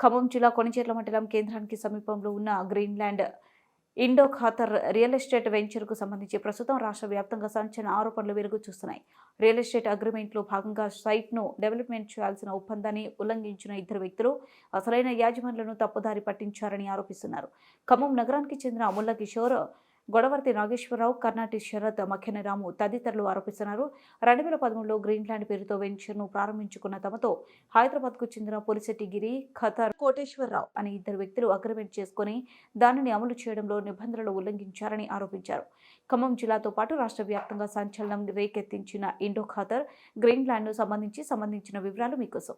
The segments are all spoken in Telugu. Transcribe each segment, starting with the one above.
ఖమ్మం జిల్లా కొనిచేట్ల మండలం కేంద్రానికి సమీపంలో ఉన్న Greenland Indo Qatar real estate వెంచర్కు సంబంధించి ప్రస్తుతం రాష్ట్ర వ్యాప్తంగా సంచలన ఆరోపణలు వెలుగు చూస్తున్నాయి. రియల్ ఎస్టేట్ అగ్రిమెంట్లో భాగంగా సైట్ను డెవలప్మెంట్ చేయాల్సిన ఒప్పందాన్ని ఉల్లంఘించిన ఇద్దరు వ్యక్తులు అసలైన యాజమాన్లను తప్పుదారి పట్టించారని ఆరోపిస్తున్నారు. ఖమ్మం నగరానికి చెందిన అముల్ల కిషోర్ గొడవర్తి నాగేశ్వరరావు కర్ణాటి శరత్ మఖ్యనరాము తదితరులు ఆరోపిస్తున్నారు. రెండు వేల పదమూడులో గ్రీన్లాండ్ పేరుతో వెంచర్ను ప్రారంభించుకున్న తమతో హైదరాబాద్కు చెందిన పులిశెట్టిగిరి ఖతార్ కోటేశ్వరరావు అనే ఇద్దరు వ్యక్తులు అగ్రిమెంట్ చేసుకుని దానిని అమలు చేయడంలో నిబంధనలు ఉల్లంఘించారని ఆరోపించారు. ఖమ్మం జిల్లాతో పాటు రాష్ట్ర వ్యాప్తంగా సంచలనం రేకెత్తించిన ఇండో ఖాతర్ గ్రీన్లాండ్ను సంబంధించి సంబంధించిన వివరాలు మీకోసం.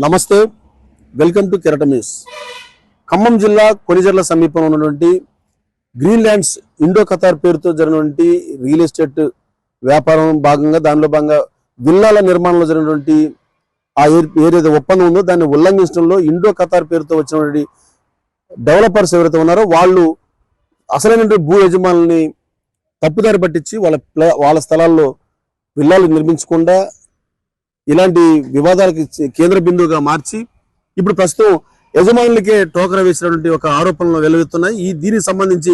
నమస్తే వెల్కమ్ టు కెరట న్యూస్. ఖమ్మం జిల్లా కొనిజర్ల సమీపంలో ఉన్నటువంటి గ్రీన్ ల్యాండ్స్ ఇండో ఖతార్ పేరుతో జరిగినటువంటి రియల్ ఎస్టేట్ వ్యాపారం భాగంగా దానిలో భాగంగా విల్లాల నిర్మాణంలో జరిగినటువంటి ఆ ఏదైతే ఒప్పందం ఉందో దాన్ని ఉల్లంఘించడంలో ఇండో ఖతార్ పేరుతో వచ్చినటువంటి డెవలపర్స్ ఎవరైతే ఉన్నారో వాళ్ళు అసలైనటువంటి భూ యజమానుల్ని తప్పుదారి పట్టించి వాళ్ళ వాళ్ళ స్థలాల్లో విల్లాలు నిర్మించకుండా ఇలాంటి వివాదాలకి కేంద్ర బిందువుగా మార్చి ఇప్పుడు ప్రస్తుతం యజమానులకే టోకర వేసినటువంటి ఒక ఆరోపణలు వెలువెత్తున్నాయి. ఈ దీనికి సంబంధించి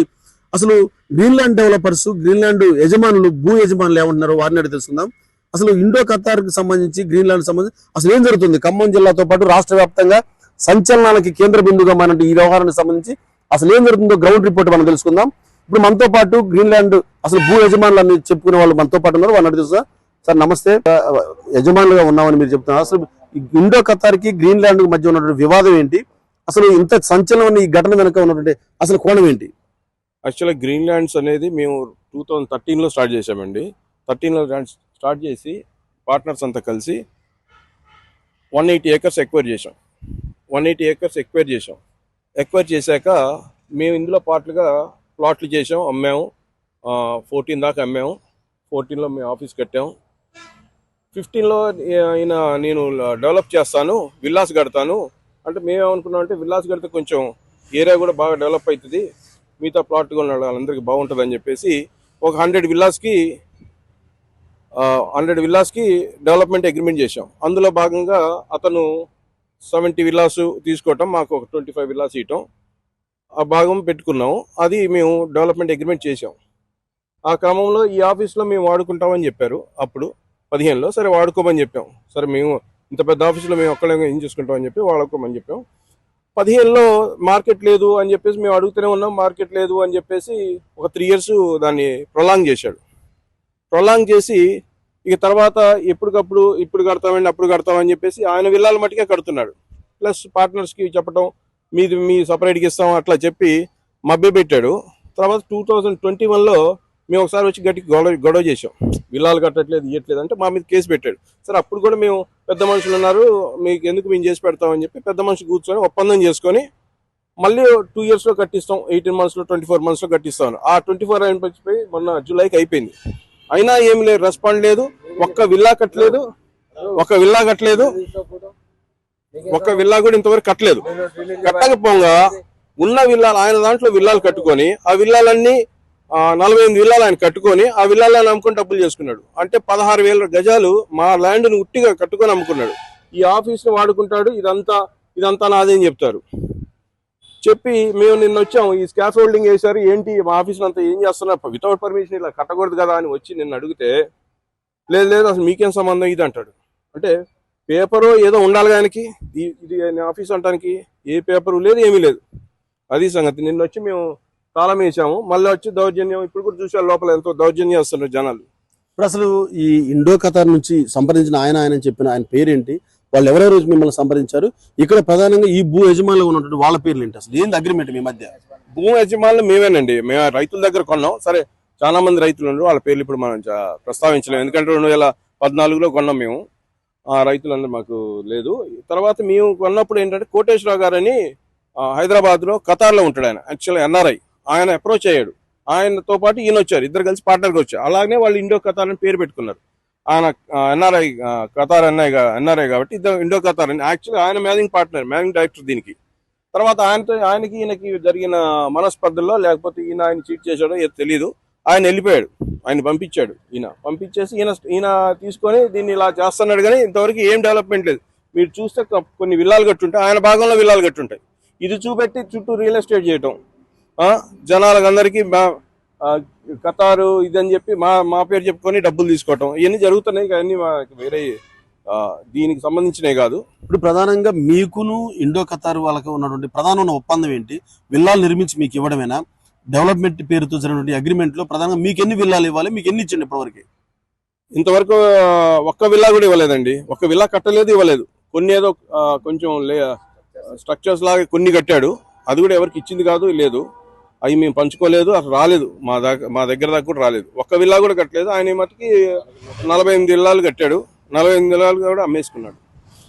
అసలు గ్రీన్లాండ్ డెవలపర్స్ గ్రీన్లాండ్ యజమానులు భూ యజమానులు ఏమంటున్నారో వారిని అడిగి తెలుసుకుందాం. అసలు ఇండో ఖతార్ సంబంధించి గ్రీన్లాండ్ సంబంధించి అసలు ఏం జరుగుతుంది? ఖమ్మం జిల్లాతో పాటు రాష్ట్ర వ్యాప్తంగా సంచలనాలకి కేంద్ర బిందువుగా మన ఈ వ్యవహారానికి సంబంధించి అసలు ఏం జరుగుతుందో గ్రౌండ్ రిపోర్ట్ మనం తెలుసుకుందాం. ఇప్పుడు మనతో పాటు గ్రీన్లాండ్ అసలు భూ యజమానులు అని చెప్పుకునే వాళ్ళు మనతో పాటు ఉన్నారు. వాళ్ళని అడిగి సార్ నమస్తే. యజమానులుగా ఉన్నామని మీరు చెప్తున్నారు. అసలు ఇండో ఖతార్ గ్రీన్ ల్యాండ్ మధ్య ఉన్నటువంటి వివాదం ఏంటి? అసలు ఇంత సంచలనం ఈ ఘటన వెనుక ఉన్నటువంటి అసలు కోణం ఏంటి? యాక్చువల్గా గ్రీన్ ల్యాండ్స్ అనేది మేము టూ థౌజండ్ థర్టీన్లో స్టార్ట్ చేసామండి థర్టీన్లో స్టార్ట్ చేసి పార్ట్నర్స్ అంతా కలిసి వన్ ఎయిటీ ఏకర్స్ ఎక్వైర్ చేసాం వన్ ఎయిటీ ఏకర్స్ ఎక్వైర్ చేసాం ఎక్వైర్ చేశాక మేము ఇందులో పార్ట్లుగా ప్లాట్లు చేసాం అమ్మాము. ఫోర్టీన్ దాకా అమ్మాము. ఫోర్టీన్లో మేము ఆఫీస్ కట్టాము ఫిఫ్టీన్లో ఈయన నేను డెవలప్ చేస్తాను విల్లాస్ కడతాను. అంటే మేమేమనుకున్నాం అంటే విల్లాస్ కడితే కొంచెం ఏరియా కూడా బాగా డెవలప్ అవుతుంది. మిగతా ప్లాట్ కూడా వాళ్ళందరికీ బాగుంటుంది అని చెప్పేసి ఒక హండ్రెడ్ విల్లాస్కి హండ్రెడ్ విల్లాస్కి డెవలప్మెంట్ అగ్రిమెంట్ చేశాం. అందులో భాగంగా అతను సెవెంటీ విల్లాస్ తీసుకోవటం మాకు ఒక ట్వంటీ ఫైవ్ విల్లాస్ ఇవ్వటం ఆ భాగం పెట్టుకున్నాం. అది మేము డెవలప్మెంట్ అగ్రిమెంట్ చేసాం ఆ క్రమంలో ఈ ఆఫీస్లో మేము వాడుకుంటామని చెప్పారు అప్పుడు. పదిహేనులో సరే వాడుకోమని చెప్పాం. సరే మేము ఇంత పెద్ద ఆఫీసులో మేము ఒక్కడే ఏం చేసుకుంటామని చెప్పి వాడుకోమని చెప్పాం. పదిహేనులో మార్కెట్ లేదు అని చెప్పేసి మేము అడుగుతూనే ఉన్నాం. మార్కెట్ లేదు అని చెప్పేసి ఒక త్రీ ఇయర్స్ దాన్ని ప్రొలాంగ్ చేశాడు. ప్రొలాంగ్ చేసి ఇక తర్వాత ఎప్పటికప్పుడు ఇప్పుడు కడతామండి అప్పుడు కడతామని చెప్పేసి ఆయన విల్లాల మట్టుకే కడుతున్నాడు. ప్లస్ పార్ట్నర్స్కి చెప్పడం మీది మీ సపరేట్గా ఇస్తాం అట్లా చెప్పి మభ్య పెట్టాడు తర్వాత టూ థౌజండ్ ట్వంటీ వన్లో మేము ఒకసారి వచ్చి గట్టికి గొడవ గొడవ చేసాం విల్లాలు కట్టట్లేదు ఇవ్వట్లేదు అంటే మా మీద కేసు పెట్టాడు. సరే అప్పుడు కూడా మేము పెద్ద మనుషులు ఉన్నారు మీకు ఎందుకు మేము చేసి పెడతామని చెప్పి పెద్ద మనుషులు కూర్చొని ఒప్పందం చేసుకొని మళ్ళీ టూ ఇయర్స్లో కట్టిస్తాం ఎయిటీన్ మంత్స్లో ట్వంటీ ఫోర్ మంత్స్లో కట్టిస్తాం ఆ ట్వంటీ ఫోర్ అయిపోయి మొన్న జూలైకి అయిపోయింది. అయినా ఏమి లేదు రెస్పాండ్ లేదు ఒక్క విల్లా కట్టలేదు ఒక విల్లా కట్టలేదు ఒక్క విల్లా కూడా ఇంతవరకు కట్టలేదు. కట్టకపోగా ఉన్న విల్లాలు ఆయన దాంట్లో విల్లాలు కట్టుకొని ఆ విల్లాలన్నీ నలభై ఎనిమిది విల్లాలు ఆయన కట్టుకొని ఆ విల్లాలను అమ్ముకొని డబ్బులు చేసుకున్నాడు. అంటే పదహారు వేల గజాలు మా ల్యాండ్ను ఉట్టిగా కట్టుకొని అమ్ముకున్నాడు. ఈ ఆఫీస్ని వాడుకుంటాడు ఇదంతా ఇదంతా నాదేం చెప్తారు. చెప్పి మేము నిన్న వచ్చాము ఈ స్కాఫ్ హోల్డింగ్ వేశారు ఏంటి మా ఆఫీస్ అంతా ఏం చేస్తున్నారు? వితౌట్ పర్మిషన్ ఇలా కట్టకూడదు కదా అని వచ్చి నిన్ను అడిగితే లేదు లేదు అసలు మీకేం సంబంధం? ఇది అంటాడు. అంటే పేపరు ఏదో ఉండాలి ఆయనకి? ఇది ఆఫీస్ అంటానికి ఏ పేపరు లేదు ఏమీ లేదు. అది సంగతి. నిన్న వచ్చి మేము తాళం వేసాము. మళ్ళీ వచ్చి దౌర్జన్యం ఇప్పుడు కూడా చూసే లోపల ఎంతో దౌర్జన్యం వస్తున్నారు జనాలు. ఇప్పుడు అసలు ఈ ఇండో ఖతార్ నుంచి సంప్రదించిన ఆయన ఆయన చెప్పిన ఆయన పేరేంటి? వాళ్ళు ఎవరెవరు మిమ్మల్ని సంప్రదించారు? ఇక్కడ ప్రధానంగా ఈ భూ యజమానులు ఉన్నటువంటి వాళ్ళ పేర్లు ఏంటి అసలు? ఏంది అగ్రిమెంట్ మీ మధ్య? భూమి యజమానులు మేమేనండి. మేము రైతుల దగ్గర కొన్నాం. సరే చాలా మంది రైతులు ఉన్నారు. వాళ్ళ పేర్లు ఇప్పుడు మనం ప్రస్తావించలేము. ఎందుకంటే రెండు వేల పద్నాలుగులో కొన్నాం మేము. ఆ రైతులందరూ మాకు లేదు. తర్వాత మేము కొన్నప్పుడు ఏంటంటే కోటేశ్వరరావు గారని హైదరాబాద్లో ఖతార్లో ఉంటాడు ఆయన. యాక్చువల్గా ఎన్ఆర్ఐ. ఆయన అప్రోచ్ అయ్యాడు. ఆయనతో పాటు ఈయన వచ్చారు. ఇద్దరు కలిసి పార్ట్నర్గా వచ్చారు. అలాగే వాళ్ళు ఇండో ఖతార్ అని పేరు పెట్టుకున్నారు. ఆయన ఎన్ఆర్ఐ ఖతార్ ఎన్ఐ ఎన్ఆర్ఐ కాబట్టి ఇద్దరు ఇండో ఖతార్ అని. యాక్చువల్గా ఆయన మేనేజింగ్ పార్ట్నర్ మేనేజింగ్ డైరెక్టర్ దీనికి. తర్వాత ఆయనతో ఆయనకి ఈయనకి జరిగిన మనస్పర్ధల్లో లేకపోతే ఈయన ఆయన చీట్ చేశాడో ఏదో తెలియదు ఆయన వెళ్ళిపోయాడు. ఆయన పంపించాడు ఈయన. పంపించేసి ఈయన ఈయన తీసుకొని దీన్ని ఇలా చేస్తున్నాడు కానీ ఇంతవరకు ఏం డెవలప్మెంట్ లేదు. మీరు చూస్తే కొన్ని విల్లాలు కట్టుంటాయి. ఆయన భాగంలో విల్లాలు కట్టుంటాయి. ఇది చూపెట్టి చుట్టూ రియల్ ఎస్టేట్ చేయటం. జనాలకు అందరికీ ఖతారు ఇదని చెప్పి మా మా పేరు చెప్పుకొని డబ్బులు తీసుకోవటం. ఇవన్నీ జరుగుతున్నాయి కానీ వేరే దీనికి సంబంధించినవి కాదు. ఇప్పుడు ప్రధానంగా మీకును ఇండో ఖతార్ వాళ్ళకి ఉన్నటువంటి ప్రధానమైన ఒప్పందం ఏంటి? విల్లాలు నిర్మించి మీకు ఇవ్వడమేనా? డెవలప్మెంట్ పేరుతో జరిగినటువంటి అగ్రిమెంట్లో ప్రధానంగా మీకు ఎన్ని విల్లాలు ఇవ్వాలి? మీకు ఎన్ని ఇచ్చండి ఇప్పటివరకు? ఇంతవరకు ఒక్క విల్లా కూడా ఇవ్వలేదండి. ఒక్క విల్లా కట్టలేదు ఇవ్వలేదు. కొన్ని ఏదో కొంచెం స్ట్రక్చర్స్ లాగా కొన్ని కట్టాడు. అది కూడా ఎవరికి ఇచ్చింది కాదు లేదు. అవి మేము పంచుకోలేదు అసలు రాలేదు. మా దగ్గర మా దగ్గర దాకా కూడా రాలేదు. ఒక్క విల్లా కూడా కట్టలేదు. ఆయన మటుకి నలభై ఎనిమిది ఇల్లాలు కట్టాడు. నలభై ఎనిమిది ఇల్లాలు కూడా అమ్మేసుకున్నాడు.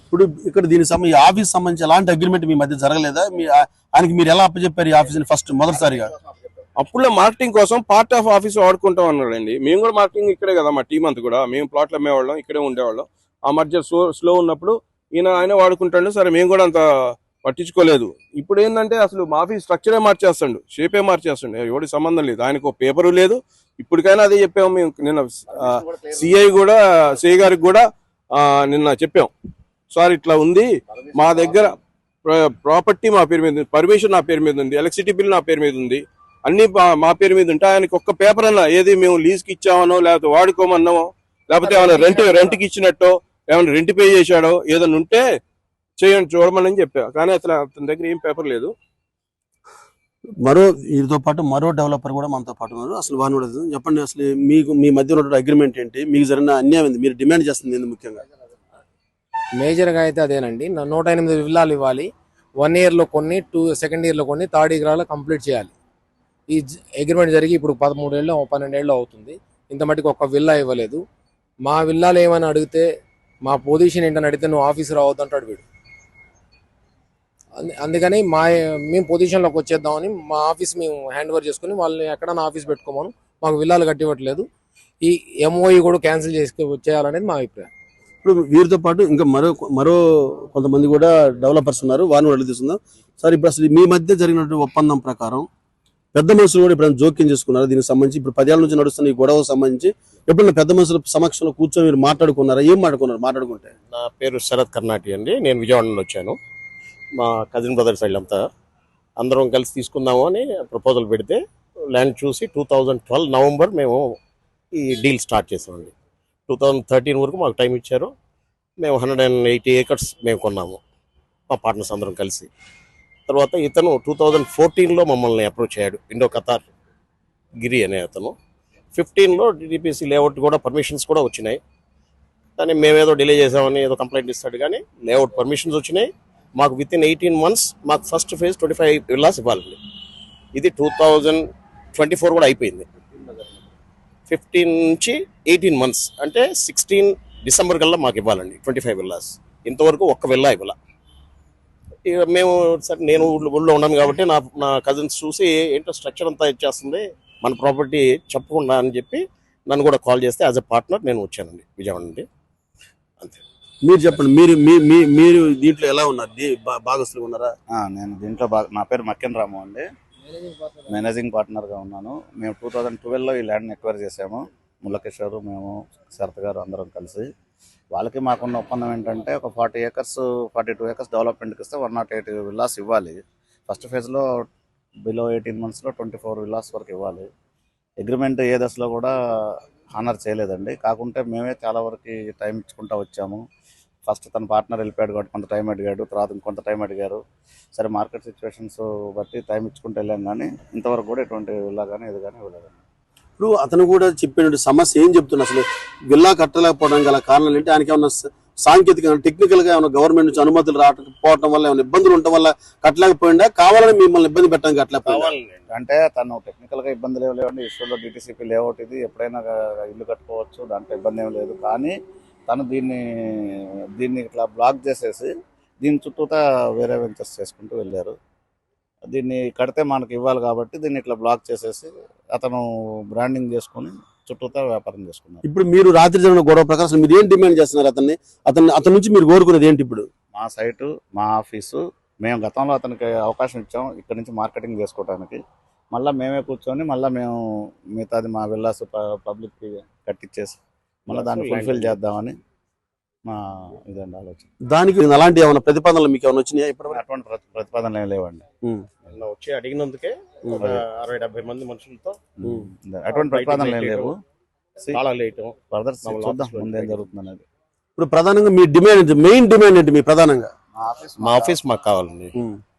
ఇప్పుడు ఇక్కడ దీనికి సంబంధించి ఈ ఆఫీస్ సంబంధించి ఎలాంటి అగ్రిమెంట్ మీ మధ్య జరగలేదా? మీ ఆయనకి మీరు ఎలా అప్పచెప్పారు ఈ ఆఫీస్ ఫస్ట్ మొదటిసారిగా? అప్పుడే మార్కెటింగ్ కోసం పార్ట్ ఆఫ్ ఆఫీస్ వాడుకుంటాం అన్నాడండి మేము కూడా మార్కెటింగ్ ఇక్కడే కదా మా టీం అంతా కూడా. మేము ప్లాట్లు అమ్మేవాళ్ళం ఇక్కడే ఉండేవాళ్ళం. ఆ మధ్య స్లో స్లో ఉన్నప్పుడు ఈయన ఆయన వాడుకుంటాడు. సరే మేము కూడా అంత పట్టించుకోలేదు. ఇప్పుడు ఏంటంటే అసలు మా ఆఫీస్ స్ట్రక్చరే మార్చేస్తాడు. షేపే మార్చేస్తాడు. ఎవడి సంబంధం లేదు. ఆయనకు పేపరు లేదు. ఇప్పటికైనా అదే చెప్పాము మేము. నిన్న సిఐ కూడా సిఐ గారికి కూడా నిన్న చెప్పాం. సార్ ఇట్లా ఉంది. మా దగ్గర ప్రాపర్టీ మా పేరు మీద ఉంది. పర్మిషన్ నా పేరు మీద ఉంది. ఎలక్ట్రిసిటీ బిల్ నా పేరు మీద ఉంది. అన్ని మా- మా పేరు మీద ఉంటే ఆయనకి ఒక్క పేపర్ అన్నా. ఏది మేము లీజ్కి ఇచ్చామనో లేకపోతే వాడుకోమన్నామో లేకపోతే ఏమైనా రెంట్ రెంట్కి ఇచ్చినట్టో ఏమైనా రెంట్ పే చేశాడో ఏదైనా ఉంటే చేయండి చూడమని చెప్పా. కానీ అతను అతని దగ్గర ఏం పేపర్ లేదు. మరో వీరితో పాటు మరో డెవలపర్ కూడా మనతో పాటు ఉన్నారు. అసలు వారిని కూడా. చెప్పండి అసలు మీకు మీ మధ్య ఉన్నటువంటి అగ్రిమెంట్ ఏంటి? మీకు జరిగిన అన్యాయం ఏంది? మీరు డిమాండ్ చేస్తుంది ఏంది ముఖ్యంగా? మేజర్గా అయితే అదేనండి. నా నూట ఎనిమిది విల్లాలు ఇవ్వాలి. వన్ ఇయర్లో కొన్ని టూ సెకండ్ ఇయర్లో కొన్ని థర్డ్ ఇయర్లో కంప్లీట్ చేయాలి. ఈ అగ్రిమెంట్ జరిగి ఇప్పుడు పదమూడేళ్ళు పన్నెండేళ్ళు అవుతుంది. ఇంత మటుకు ఒక్క విల్లా ఇవ్వలేదు. మా విల్లాలు ఏమని అడిగితే మా పొజిషన్ ఏంటని అడిగితే నువ్వు ఆఫీస్ రావద్దు అంటాడు వీడు. అందుకని మా మేము పొజిషన్లోకి వచ్చేద్దామని మా ఆఫీస్ మేము హ్యాండ్ ఓవర్ చేసుకుని వాళ్ళని ఎక్కడన్నా ఆఫీస్ పెట్టుకోమను. మాకు విల్లాలు కట్టివ్వట్లేదు. ఈ ఎంఓఈ కూడా క్యాన్సిల్ చేసి చేయాలనేది మా అభిప్రాయం. ఇప్పుడు వీరితో పాటు ఇంకా మరో మరో కొంతమంది కూడా డెవలపర్స్ ఉన్నారు. వారిని కూడా తీసుకుందాం. సార్ ఇప్పుడు అసలు మీ మధ్య జరిగినటువంటి ఒప్పందం ప్రకారం పెద్ద మనుషులు కూడా ఇప్పుడు జోక్యం చేసుకున్నారు? దీనికి సంబంధించి ఇప్పుడు పదేళ్ళ నుంచి నడుస్తున్న ఈ గొడవకు సంబంధించి ఎప్పుడైనా పెద్ద మనుషుల సమక్షంలో కూర్చొని మీరు మాట్లాడుకున్నారా? ఏం మాట్లాడుకున్నారు? మాట్లాడుకుంటే. నా పేరు శరత్ కర్ణాటి అండి. నేను విజయవాడ నుండి వచ్చాను. మా కజిన్ బ్రదర్స్ వీళ్ళంతా అందరం కలిసి తీసుకుందాము అని ప్రపోజల్ పెడితే ల్యాండ్ చూసి టూ థౌజండ్ ట్వెల్వ్ నవంబర్ మేము ఈ డీల్ స్టార్ట్ చేసామండి. టూ థౌజండ్ థర్టీన్ వరకు మాకు టైం ఇచ్చారు. మేము హండ్రెడ్ అండ్ ఎయిటీ ఏకర్స్ మేము కొన్నాము. మా పార్ట్నర్స్ అందరం కలిసి. తర్వాత ఇతను టూ థౌజండ్ ఫోర్టీన్లో మమ్మల్ని అప్రోచ్ అయ్యాడు. ఇండో కతార్ గిరి అనే అతను. ఫిఫ్టీన్లో డిడిపిసి లేఅవుట్ కూడా పర్మిషన్స్ కూడా వచ్చినాయి. కానీ మేమేదో డిలే చేసామని ఏదో కంప్లైంట్ ఇస్తాడు కానీ లేఅవుట్ పర్మిషన్స్ వచ్చినాయి. మాకు విత్ ఇన్ ఎయిటీన్ మంత్స్ మాకు first phase twenty five villas ఇవ్వాలండి. ఇది టూ థౌజండ్ ట్వంటీ ఫోర్ కూడా అయిపోయింది. ఫిఫ్టీన్ నుంచి ఎయిటీన్ మంత్స్ అంటే సిక్స్టీన్ డిసెంబర్ కల్లా మాకు ఇవ్వాలండి ట్వంటీ ఫైవ్ విల్లాస్ ఇంతవరకు ఒక్క విల్లా ఇవ్వాల. ఇక మేము సరే నేను ఊళ్ళో ఊళ్ళో ఉన్నాను కాబట్టి నా నా కజిన్స్ చూసి ఏంటో స్ట్రక్చర్ అంతా ఇచ్చేస్తుంది మన ప్రాపర్టీ చెప్పకుండా అని చెప్పి నన్ను కూడా కాల్ చేస్తే యాజ్ ఎ పార్ట్నర్ నేను వచ్చానండి విజయవాడ నుండి. అంతే. మీరు చెప్పండి మీరు మీ మీ మీరు దీంట్లో ఎలా ఉన్నారు? దీ- ఉన్నారా? నేను దీంట్లో బాగా నా పేరు మక్కెన్ రాము అండి. మేనేజింగ్ పార్ట్నర్గా ఉన్నాను. మేము టూ థౌజండ్ ట్వెల్వ్లో ఈ ల్యాండ్ని ఎక్వైర్ చేసాము ముల్లకేశ్వర్ మేము శరత్ గారు అందరం కలిసి. వాళ్ళకి మాకున్న ఒప్పందం ఏంటంటే ఒక forty acres forty two acres డెవలప్మెంట్కి ఇస్తే వన్ నాట్ ఎయిట్ విల్లాస్ ఇవ్వాలి. ఫస్ట్ ఫేజ్లో బిలో ఎయిటీన్ మంత్స్లో ట్వంటీ ఫోర్ విల్లాస్ వరకు ఇవ్వాలి. అగ్రిమెంట్ ఏ దశలో కూడా హానర్ చేయలేదండి. కాకుంటే మేమే చాలా వరకు టైం ఇచ్చుకుంటా వచ్చాము. ఫస్ట్ తన పార్ట్నర్ వెళ్ళిపోయాడు కాబట్టి కొంత టైం అడిగాడు తర్వాత ఇంకొంత టైం అడిగారు. సరే మార్కెట్ సిచ్యువేషన్స్ బట్టి టైం ఇచ్చుకుంటూ వెళ్ళాం కానీ ఇంతవరకు కూడా ఎటువంటి విల్లా కానీ ఇది కానీ ఇవ్వలేదు. ఇప్పుడు అతను కూడా చెప్పిన సమస్య ఏం చెప్తున్నా? అసలు విల్లా కట్టలేకపోవడం గల కారణాలు ఏంటి? ఆయనకి ఏమన్నా స- సాంకేతికంగా టెక్నికల్గా ఏమైనా గవర్నమెంట్ నుంచి అనుమతులు రాకపోవడం వల్ల ఏమైనా ఇబ్బందులు ఉండటం వల్ల కట్టలేకపోయిందా? కావాలని మిమ్మల్ని ఇబ్బంది పెట్టడం కట్టలేకపోయిందా? అంటే తను టెక్నికల్గా ఇబ్బందులు ఏమి లేవండి ఇష్యూలో డిటీసీపీ లేఅవుట్ ఇది ఎప్పుడైనా ఇల్లు కట్టుకోవచ్చు దాంట్లో ఇబ్బంది ఏమి లేదు. కానీ తను దీన్ని దీన్ని ఇట్లా బ్లాక్ చేసేసి దీని చుట్టూతా వేరే వెంచర్స్ చేసుకుంటూ వెళ్ళారు. దీన్ని కడితే మనకి ఇవ్వాలి కాబట్టి దీన్ని ఇట్లా బ్లాక్ చేసేసి అతను బ్రాండింగ్ చేసుకొని చుట్టూతా వ్యాపారం చేసుకున్నారు. ఇప్పుడు మీరు రాత్రి జరిగిన గొడవ ప్రకారం మీరు ఏం డిమాండ్ చేస్తున్నారు అతన్ని? అతన్ని అతని నుంచి మీరు కోరుకునేది ఏంటి ఇప్పుడు? మా సైటు మా ఆఫీసు మేము గతంలో అతనికి అవకాశం ఇచ్చాం ఇక్కడ నుంచి మార్కెటింగ్ చేసుకోవడానికి మళ్ళీ మేమే కూర్చొని మళ్ళీ మేము మిగతాది మా విల్లాస్ పబ్లిక్కి కట్టించేసి మళ్ళీ దాన్ని ఫుల్ఫిల్ చేద్దామని మా ఇదండి ఆలోచన. దానికి అలాంటి ఏమైనా ప్రతిపాదనలు మీకు ఏమైనా వచ్చినాయా ఇప్పటివరకు? అటువంటి ప్రతి- ప్రతిపాదనలు ఏం లేవండి. వచ్చి అడిగినందుకే అరవై డెబ్బై మంది మనుషులతో అటువంటి ప్రతిపాదనలు ఏం లేవు. ముందేం. జరుగుతుంది అనేది ఇప్పుడు ప్రధానంగా మీ డిమాండ్ ఏంటి? మెయిన్ డిమాండ్ ఏంటి మీ ప్రధానంగా? మా ఆఫీస్ మా ఆఫీస్ మాకు కావాలండి.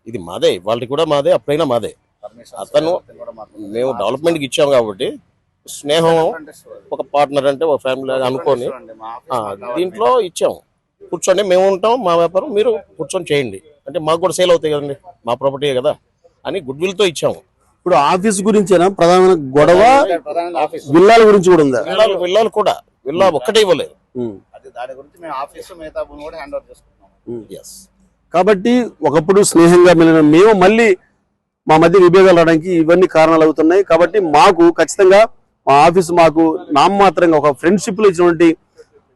ఇది మాదే వాళ్ళకి కూడా మాదే అప్పుడైనా మాదే. అతను మేము డెవలప్మెంట్కి ఇచ్చాం కాబట్టి స్నేహం ఒక పార్ట్నర్ అంటే ఒక ఫ్యామిలీ అనుకొని. ఆ, దీంట్లో ఇచ్చాం. కూర్చోండి మేము ఉంటాం మా వ్యాపారం మీరు కూర్చొని చేయండి. అంటే మాకు కూడా సేల్ అవుతాయి కదండి మా ప్రాపర్టీ కదా అని గుడ్ విల్తో ఇచ్చాము ఇప్పుడు ఆఫీస్ గురించేనా? ప్రధానమైన గొడవ విల్లాల గురించి కూడా ఉందా? విల్లాలు విల్లాలు కూడా. విల్లా ఒక్కటే ఇవ్వలేదు. అది దాని గురించి మేము ఆఫీసు మిగతా భూమి కూడా హ్యాండ్ ఓవర్ చేసుకుంటున్నాం ఎస్ కాబట్టి ఒకప్పుడు స్నేహంగా మిగిలిన మేము మళ్ళీ మా మధ్య విభేదాలు రావడానికి ఇవన్నీ కారణాలు అవుతున్నాయి. కాబట్టి మాకు ఖచ్చితంగా మా ఆఫీస్ మాకు నామమాత్రంగా ఒక ఫ్రెండ్షిప్లో ఇచ్చినటువంటి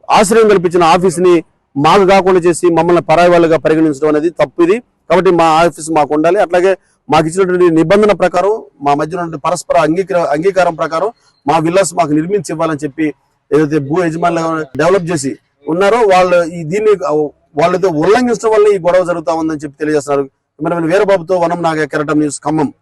ఆశ్రయం కల్పించిన ఆఫీస్ని మాకు కాకుండా చేసి మమ్మల్ని పరాయి వాళ్ళుగా పరిగణించడం అనేది తప్పు ఇది కాబట్టి మా ఆఫీస్ మాకు ఉండాలి. అట్లాగే మాకు ఇచ్చినటువంటి నిబంధన ప్రకారం మా మధ్య పరస్పర అంగీకార అంగీకారం ప్రకారం మా విల్లాస్ మాకు నిర్మించి ఇవ్వాలని చెప్పి ఏదైతే భూ యజమానులు డెవలప్ చేసి ఉన్నారో వాళ్ళు ఈ దీన్ని వాళ్ళతో ఉల్లంఘించడం వల్ల ఈ గొడవ జరుగుతా ఉందని చెప్పి తెలియజేస్తున్నారు. మన వీరబాబుతో వనం నాగ కెరటం న్యూస్ ఖమ్మం.